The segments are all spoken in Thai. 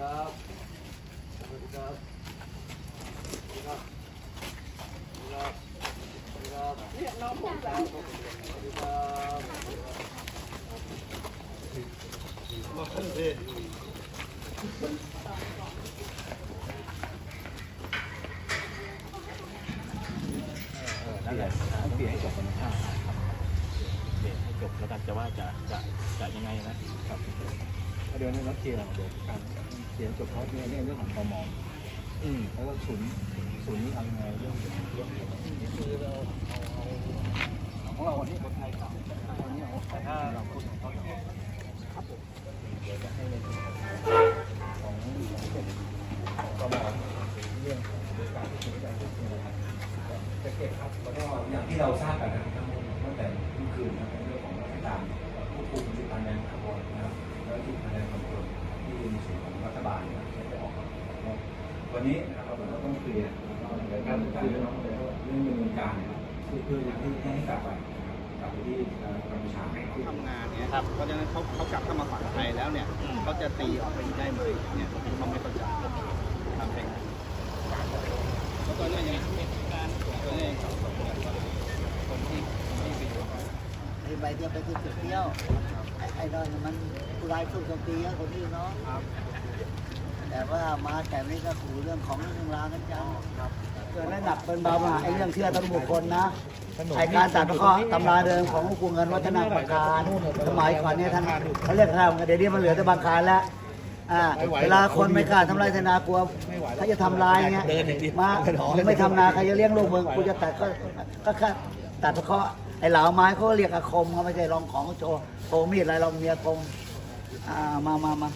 up. Put it up. Put it up. Put it up. Put it up. Hiện nó không giá. Put it up. Mà không về. Đó là tiếng chụp của nó ha. Để chụp แล้วกันจะว่าจะจะจะยังไงนะครับ เดี๋ยวนี้เราเคลียร์เดี๋ยวการเคลียร์จบเพราะเนี่ยเรื่องของพมอืมแล้วก็ศูนย์ศูนย์นี้เอายังไงเรื่องเรื่องคือเราเอาเอาของเราวันนี้คนไทยครับวันนี้เอาแต่ถ้าเราพูดของเขาจะครับผมเดี๋ยวจะให้ในส่วนของของเขตของพมเรื่องการที่จะได้จะเก็บครับแล้วก็อย่างที่เราทราบกัน วันนี้นะครับเราต้องเคลียร์ในการเคลียร์เรื่องเรื่องดำเนินการนะครับเพื่อที่ให้กลับไปกลับไปที่กัมพูชาทำงานเนี่ยครับเพราะฉะนั้นเขาเขากลับเข้ามาฝั่งไทยแล้วเนี่ยเขาจะตีออกไปได้ไหมเนี่ยเขาไม่เข้าใจทำเป็นแล้วตอนนี้ยังมีการตอนนี้ยังสับสนกันว่าคนที่ที่ไปอยู่ไอ้ใบเดียวไปคือเดียวไอ้ไอ้ดอยเนี่ยมันผู้ร้ายสู้โจมตีคนนี้เนาะ แต่ว่ามาแต่นี้ก็ขู่เรื่องของเรื่องราวกันจังเกิดระดับเป็นเบามาไอ้เรื่องเชื่อต้นบุคคลนะไอ้การตัดข้อตำราเดิมของหลวงปู่เงินวัฒนาประการสมัยก่อนเนี่ยท่านเขาเรียกข้าวเดี๋ยวนี้มันเหลือแต่บางคารแล้วอ่าเวลาคนไม่กล้าทำลายธนากลัวเขาจะทำลายเงี้ยมามึงไม่ทำนาใครจะเลี้ยงลูกมึงกูจะตัดก็ก็แค่ตัดเพราะไอ้เหลาไม้เขาเรียกอาคมเขาไม่ใช่ลองของโชว์โชว์มีดอะไรลองเมียคมอ่ามามามา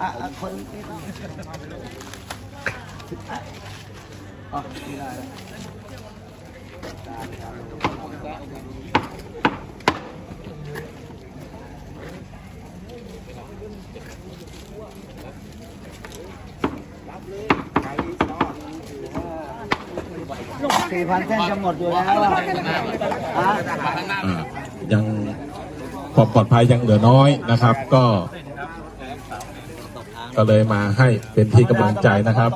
อะอะคนนี้ต้องอ๋อไม่ได้แล้วสี่พันเส้นจะหมดอยู่แล้วอะฮะอ่ายังความปลอดภัยยังเหลือน้อยนะครับ ก็ ก็เลยมาให้เป็นที่กำลังใจนะครับ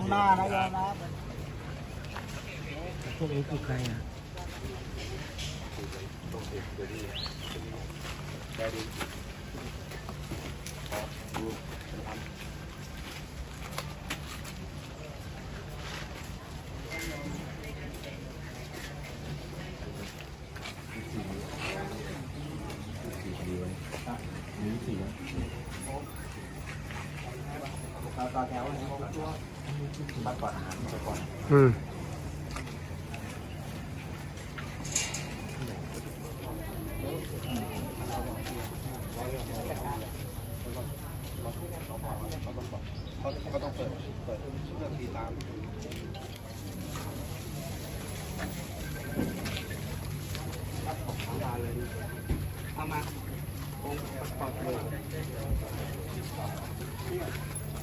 ต่อต่อแถวอะไรของตัวบัตรก่อนอาหารบัตรก่อนอืมก็ต้องเปิดเปิดเครื่องตีตามเอามาปอกเลย